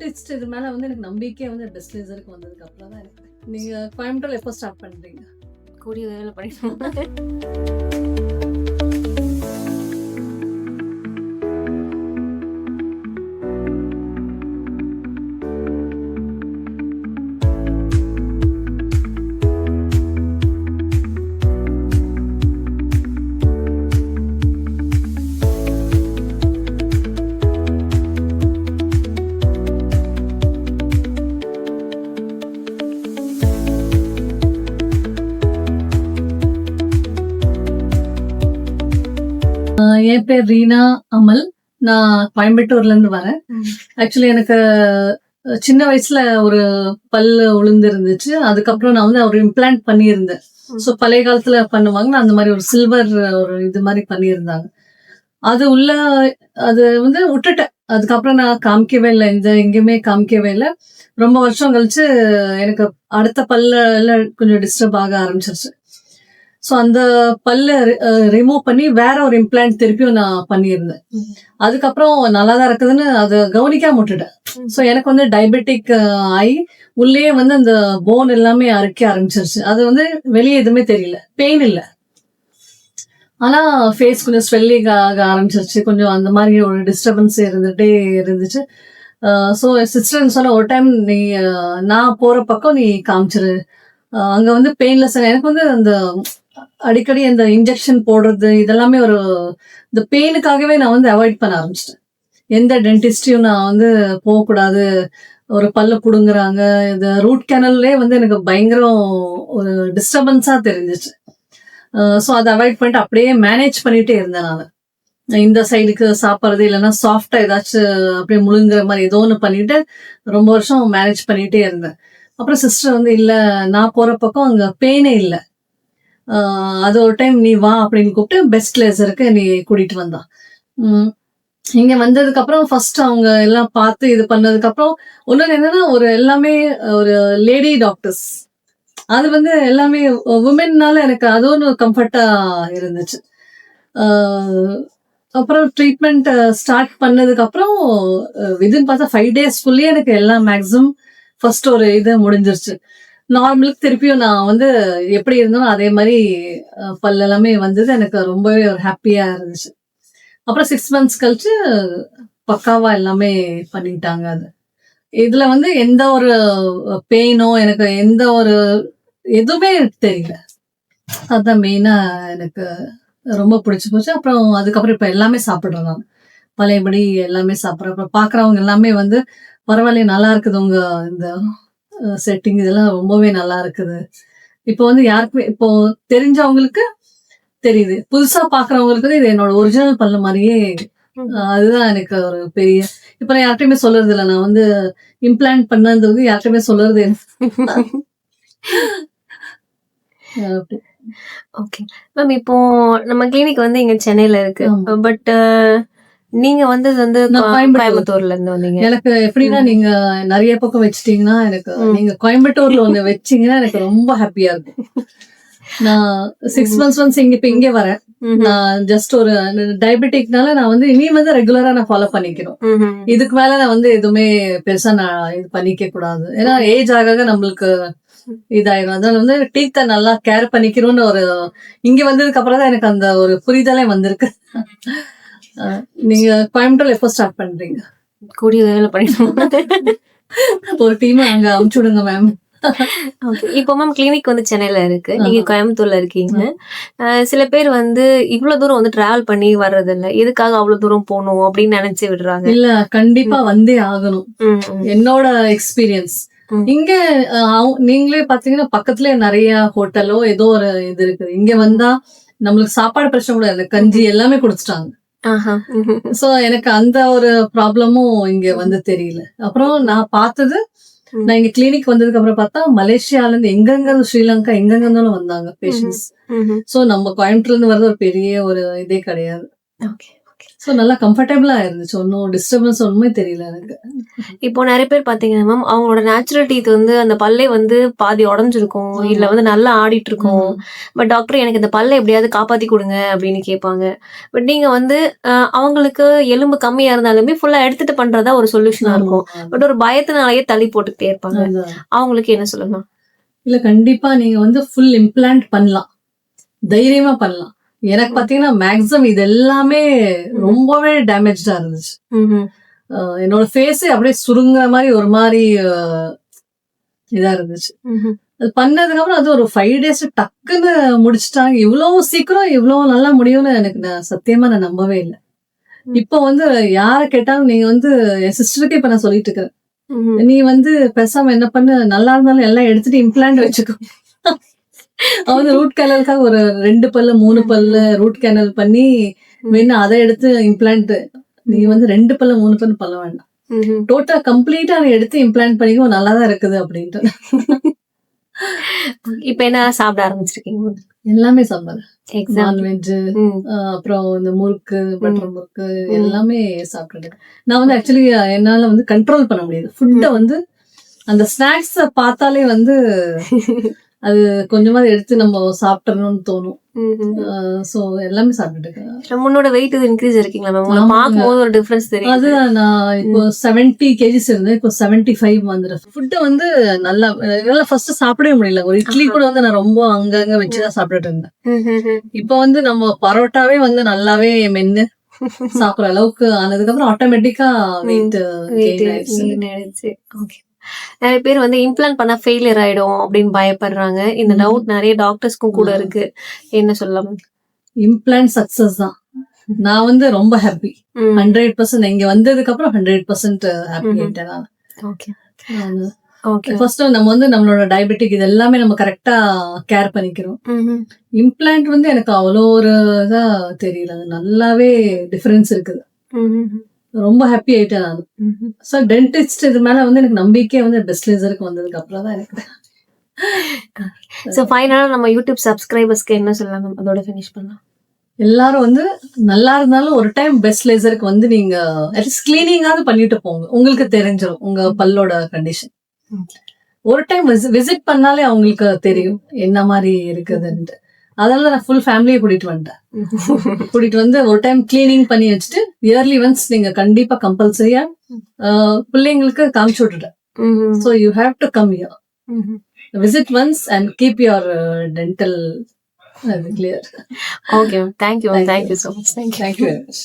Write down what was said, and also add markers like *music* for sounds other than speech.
Dentist இது மேல வந்து எனக்கு நம்பிக்கையே வந்து பெஸ்ட் லேசருக்கு வந்ததுக்கு அப்புறம் தான் எனக்கு. நீங்க கோயம்புத்தூர்ல எப்போ ஸ்டார்ட் பண்றீங்க? கூடிய விரைவில் பண்ணிடுவோம். *laughs* என் பேர் ரீனா அமல். நான் கோயம்புத்தூர்ல இருந்து வரேன். ஆக்சுவலி எனக்கு சின்ன வயசுல ஒரு பல்லு உளுந்து இருந்துச்சு அதுக்கப்புறம் நான் வந்து ஒரு இம்ப்ளான்ட் பண்ணியிருந்தேன். ஸோ பழைய காலத்துல பண்ணுவாங்க. அந்த மாதிரி ஒரு சில்வர் ஒரு இது மாதிரி பண்ணியிருந்தாங்க. அது உள்ள அது வந்து விட்டுட்டேன். அதுக்கப்புறம் நான் காமிக்கவே இல்லை. இந்த எங்கேயுமே காமிக்கவே இல்லை. ரொம்ப வருஷம் கழிச்சு எனக்கு அடுத்த பல்ல எல்லாம் கொஞ்சம் டிஸ்டர்ப் ஆக ஆரம்பிச்சிருச்சு. ஸோ அந்த பல்ல ரிமூவ் பண்ணி வேற ஒரு இம்ப்ளான்ட் திருப்பியும் நான் பண்ணியிருந்தேன். அதுக்கப்புறம் நல்லா தான் இருக்குதுன்னு அதை கவனிக்காம விட்டுட்டேன். ஸோ எனக்கு வந்து டயபெட்டிக் ஆகி உள்ளே வந்து அந்த போன் எல்லாமே அரைக்க ஆரம்பிச்சிருச்சு. அது வந்து வெளியே எதுவுமே தெரியல. பெயின் இல்லை. ஆனா ஃபேஸ் கொஞ்சம் ஸ்வெல்லிங் ஆக ஆரம்பிச்சிருச்சு. கொஞ்சம் அந்த மாதிரி ஒரு டிஸ்டர்பன்ஸ் இருந்துட்டே இருந்துச்சு. ஸோ சிஸ்டர் சொன்ன ஒரு டைம் நீ நான் போற பக்கம் நீ காமிச்சிரு. அங்க வந்து பெயின்லெஸ் எனக்கு வந்து அந்த அடிக்கடி அந்த இன்ஜெக்ஷன் போடுறது இதெல்லாமே ஒரு இந்த பெயினுக்காகவே நான் வந்து அவாய்ட் பண்ண ஆரம்பிச்சிட்டேன். எந்த டென்டிஸ்டையும் நான் வந்து போகக்கூடாது ஒரு பல்ல பிடுங்குறாங்க இந்த ரூட் கேனல்லே வந்து எனக்கு பயங்கரம் ஒரு டிஸ்டர்பன்ஸா தெரிஞ்சிச்சு. ஸோ அதை அவாய்ட் பண்ணிட்டு அப்படியே மேனேஜ் பண்ணிகிட்டே இருந்தேன் நான். இந்த சைடுக்கு சாப்பிட்றது இல்லைன்னா சாஃப்டா ஏதாச்சும் அப்படியே முழுங்குற மாதிரி ஏதோ ஒன்று பண்ணிட்டு ரொம்ப வருஷம் மேனேஜ் பண்ணிகிட்டே இருந்தேன். அப்புறம் சிஸ்டர் வந்து இல்லை நான் போற பக்கம் அங்கே பெயினே இல்லை. அது ஒரு டைம் நீ வா அப்படின்னு கூப்பிட்டு பெஸ்ட் லேசருக்கு நீ கூட்டிட்டு வந்தா. உம் இங்க வந்ததுக்கு அப்புறம் ஃபர்ஸ்ட் அவங்க எல்லாம் பார்த்து இது பண்ணதுக்கு அப்புறம் என்னன்னா ஒரு எல்லாமே ஒரு லேடி டாக்டர்ஸ் அது வந்து எல்லாமே உமன்னால எனக்கு அது ஒன்று கம்ஃபர்ட்டா இருந்துச்சு. ஆஹ் அப்புறம் ட்ரீட்மெண்ட் ஸ்டார்ட் பண்ணதுக்கு அப்புறம் விதின் பார்த்தா ஃபைவ் டேஸ்க்குள்ளேயே எனக்கு எல்லாம் மேக்ஸிமம் ஃபர்ஸ்ட் ஒரு இது முடிஞ்சிருச்சு. நார்மலுக்கு திருப்பியும் நான் வந்து எப்படி இருந்தோம் அதே மாதிரி பல் எல்லாமே வந்தது. எனக்கு ரொம்பவே ஒரு ஹாப்பியா இருந்துச்சு. அப்புறம் சிக்ஸ் மந்த்ஸ் கழிச்சு பக்காவா எல்லாமே பண்ணிட்டாங்க அது. இதுல வந்து எந்த ஒரு பெயினோ எனக்கு எந்த ஒரு எதுவுமே எனக்கு தெரியல. அதுதான் மெயினா எனக்கு ரொம்ப பிடிச்சி போச்சு. அப்புறம் அதுக்கப்புறம் இப்ப எல்லாமே சாப்பிடுறேன் நான். பழையபடி எல்லாமே சாப்பிட்றேன் அப்புறம் பாக்குறவங்க எல்லாமே வந்து பரவாயில்ல நல்லா இருக்குது உங்க இந்த செட்டிங் இதெல்லாம் ரொம்பவே நல்லா இருக்குது. இப்போ வந்து யாருக்குமே இப்போ தெரிஞ்சவங்களுக்கு தெரியுது. புதுசா பாக்குறவங்களுக்கு இது என்னோட ஒரிஜினல் பல்லு மாதிரியே அதுதான் எனக்கு ஒரு பெரிய இப்ப நான் யார்கிட்டயுமே சொல்றது இல்லை. நான் வந்து இம்ப்ளான்ட் பண்ணது யார்கிட்டயுமே சொல்றது. ஓகே மேம் இப்போ நம்ம கிளினிக் வந்து இங்க சென்னையில இருக்கு. பட் நீங்க வந்தது வந்து கோயம்புத்தூர். கோயம்புத்தூர்ல இருந்து வந்தீங்க. எனக்கு எப்படின்னா நீங்க நிறைய பக்கம் வச்சிட்டீங்கன்னா எனக்கு. நீங்க கோயம்புத்தூர்ல ஒண்ணு வச்சீங்கன்னா எனக்கு *laughs* ரொம்ப ஹாப்பியா இருக்கும். நான் சிக்ஸ் மந்த்ஸ் ஒன்ஸ் இங்க இப்ப இங்க வரேன். நான் ஜஸ்ட் ஒரு டயபெட்டிக்னால நான் வந்து இனி வந்து ரெகுலரா நான் ஃபாலோ பண்ணிக்கணும். இதுக்கு மேல நான் வந்து எதுவுமே பெருசா நான் இது பண்ணிக்க கூடாது. ஏன்னா ஏஜ் ஆக நம்மளுக்கு இதாயிரும். அதனால வந்து டீத்தை நல்லா கேர் பண்ணிக்கணும்னு ஒரு இங்க வந்ததுக்கு அப்புறம் தான் எனக்கு அந்த ஒரு புரிதலே வந்திருக்கு. நீங்க கோயம்புத்தூர்ல எப்போ ஸ்டார்ட் பண்றீங்க? கூடிய விரைவில் பண்ணிடுவோம். ஒரு டீம் அங்க அமுச்சு விடுங்க மேம் இப்போ மேம் கிளினிக் வந்து சென்னையில இருக்கு. நீங்க. கோயம்புத்தூர்ல இருக்கீங்க. சில பேர் வந்து இவ்வளவு தூரம் வந்து டிராவல் பண்ணி வர்றது இல்ல எதுக்காக அவ்வளவு தூரம் போகணும் அப்படின்னு நினைச்சு விடுறாங்க. இல்ல கண்டிப்பா வந்தே ஆகணும். என்னோட எக்ஸ்பீரியன்ஸ். இங்க நீங்களே பாத்தீங்கன்னா பக்கத்துல நிறைய ஹோட்டலோ ஏதோ ஒரு இது இருக்குது. இங்க வந்தா நம்மளுக்கு சாப்பாடு பிரச்சனை கூட இல்லை. கஞ்சி எல்லாமே. ம்ஹும். சோ *laughs* எனக்கு அந்த ஒரு ப்ராப்ளமும் இங்க வந்து தெரியல. அப்புறம் நான் பார்த்தது. நான் இங்க கிளினிக் வந்ததுக்கு அப்புறம் பார்த்தா மலேசியால இருந்து எங்கெங்க ஸ்ரீலங்கா எங்கெங்க இருந்தாலும் வந்தாங்க பேஷண்ட்ஸ். சோ நம்ம கோயம்புத்தூர்ல இருந்து வர்றது ஒரு பெரிய ஒரு இதே கிடையாது. ஓகே. ஸோ நல்லா கம்ஃபர்டபுளா இருந்துச்சு. ஒன்றும் டிஸ்டர்பன்ஸ் ஒன்றுமே தெரியல எனக்கு. இப்போ நிறைய பேர் பாத்தீங்கன்னா மேம் அவங்களோட நேச்சுரல் டீத் வந்து அந்த பல்லே வந்து பாதி உடஞ்சிருக்கும். இல்ல வந்து நல்லா ஆடிட்டு இருக்கும். பட் டாக்டர் எனக்கு இந்த பல்லை எப்படியாவது காப்பாத்தி கொடுங்க அப்படின்னு கேட்பாங்க. பட் நீங்க வந்து அவங்களுக்கு எலும்பு கம்மியா இருந்தாலுமே ஃபுல்லா எடுத்துட்டு பண்றதா ஒரு சொல்யூஷனா இருக்கும். பட் ஒரு பயத்தினாலேயே தள்ளி போட்டுக்கிட்டே இருப்பாங்க. அவங்களுக்கு என்ன சொல்லலாம் இல்ல கண்டிப்பா நீங்க வந்து ஃபுல் இம்ப்ளான்ட் பண்ணலாம். தைரியமா பண்ணலாம். எனக்கு பாத்தீங்கன்னா மேக்ஸிமம் இது எல்லாமே ரொம்பவே டேமேஜ்டா இருந்துச்சு. என்னோட ஃபேஸே அப்படியே சுருங்குற மாதிரி ஒரு மாதிரி இதா இருந்துச்சு. அது பண்ணதுக்கு அப்புறம் அது ஒரு ஃபைவ் டேஸ் டக்குன்னு முடிச்சிட்டாங்க. இவ்வளவு சீக்கிரம் இவ்வளவு நல்லா முடியும்னு எனக்கு நான் சத்தியமா நான் நம்பவே இல்லை. இப்போ வந்து யாரை கேட்டாலும் நீங்க வந்து என் சிஸ்டருக்கு இப்ப நான் சொல்லிட்டு இருக்கிறேன். ம்ஹும். நீ வந்து பேசாம என்ன பண்ணு? நல்லா இருந்தாலும் எல்லாம் எடுத்துட்டு இம்ப்ளான்ட் வச்சுக்கோ. அவங்க ரூட் கேனலுக்காக ஒரு ரெண்டு பல்லு மூணு பல்லு ரூட் கேனல் பண்ணி வேணா அதை எடுத்து இம்ப்ளான்ட் நீ வந்து ரெண்டு பல்லு மூணு பல்லு பண்ண வேண்டாம். டோட்டல் கம்ப்ளீட்டா எடுத்து இம்ப்ளான்ட் பண்ணிக்கோ நல்லா தான் இருக்குது அப்படின்ட்டு. *laughs* இப்ப என்ன சாப்பிட ஆரம்பிச்சிருக்கீங்க? எல்லாமே எக்ஸாம் நான்வெஜ் அப்புறம் இந்த முறுக்கு பட்டர் முறுக்கு எல்லாமே சாப்பிட்டுட்டு நான் வந்து ஆக்சுவலி என்னால வந்து கண்ட்ரோல் பண்ண முடியாது. ஃபுட்டை வந்து அந்த ஸ்நாக்ஸ் பார்த்தாலே வந்து *laughs* அது கொஞ்சமா எடுத்து நம்ம சாப்பிடணும்னு தோணும். ஸோ எல்லாமே சாப்பிட்டுட்டு இருக்கேன் முன்னோட வெயிட் இது இன்க்ரீஸ் இருக்கீங்களா மேம் உங்களை. பார்க்கும்போது ஒரு டிஃபரன்ஸ் தெரியும் அது நான் இப்போ செவன்டி கேஜிஸ் இருந்தேன் இப்போ செவன்டி ஃபைவ் வந்துடும் ஃபுட்டை வந்து நல்லா என்னால ஃபர்ஸ்ட் சாப்பிடவே முடியல. ஒரு இட்லி கூட வந்து நான் ரொம்ப அங்கங்க வச்சுதான் சாப்பிட்டுட்டு இருந்தேன் இப்போ வந்து நம்ம பரோட்டாவே வந்து நல்லாவே மென்னு சாப்பிடுற அளவுக்கு ஆனதுக்கு அப்புறம் ஆட்டோமேட்டிக்கா வெயிட் ஆயிடுச்சு. Okay. நிறைய பேர் வந்து இம்ப்ளான்ட் பண்ணா ஃபெயிலியர் ஆயிடும் அப்படின்னு பயப்படுறாங்க. இந்த. டவுட் நிறைய டாக்டர்ஸ்க்கும் கூட. இருக்கு. என்ன சொல்லலாம்? இம்ப்ளான்ட் சக்சஸ் தான். நான் வந்து ரொம்ப ஹாப்பி ஹண்ட்ரட் பர்சன்ட் இங்க வந்ததுக்கு அப்புறம் ஹண்ட்ரட் பர்சன்ட் ஹாப்பி. ஆயிட்டேன் நான். ஓகே ஓகே ஃபர்ஸ்ட் நம்ம வந்து நம்மளோட டயபெட்டிக் இது எல்லாமே நம்ம கரெக்டா கேர் பண்ணிக்கிறோம். இம்ப்ளான்ட் வந்து எனக்கு அவ்வளோ ஒரு இதா தெரியல. நல்லாவே டிஃபரன்ஸ் இருக்குது. ரொம்ப ஹாப்பி ஆயிட்டேன் நான். ஸோ டென்டிஸ்ட் இது மேல வந்து எனக்கு நம்பிக்கை வந்து பெஸ்ட் லேசருக்கு வந்ததுக்கு அப்புறம் தான் எனக்கு. *laughs* ஸோ ஃபைனலா நம்ம யூடியூப் சப்ஸ்கிரைபர்ஸ்க்கு என்ன சொல்லலாம்? அதோட ஃபினிஷ் பண்ணலாம். எல்லாரும் வந்து நல்லா இருந்தாலும் ஒரு டைம் பெஸ்ட் லேசருக்கு வந்து நீங்க அட்லீஸ்ட் கிளீனிங்காவது பண்ணிட்டு போங்க. உங்களுக்கு தெரிஞ்சிடும் உங்க பல்லோட கண்டிஷன். ஒரு டைம் விசிட் பண்ணாலே அவங்களுக்கு தெரியும் என்ன மாதிரி இருக்குதுன்ட்டு. அதனால நான் ஃபுல் ஃபேமிலியை கூட்டிட்டு வந்துட்டேன். கூட்டிட்டு வந்து ஒரு டைம் கிளீனிங் பண்ணி வச்சுட்டு இயர்லி ஒன்ஸ் நீங்க கண்டிப்பா கம்பல்சரியா பிள்ளைங்களுக்கு காமிச்சு விட்டுட்டேன். So you have to come you visit once and keep your dental clear okay thank you. Thank you so much thank you thank you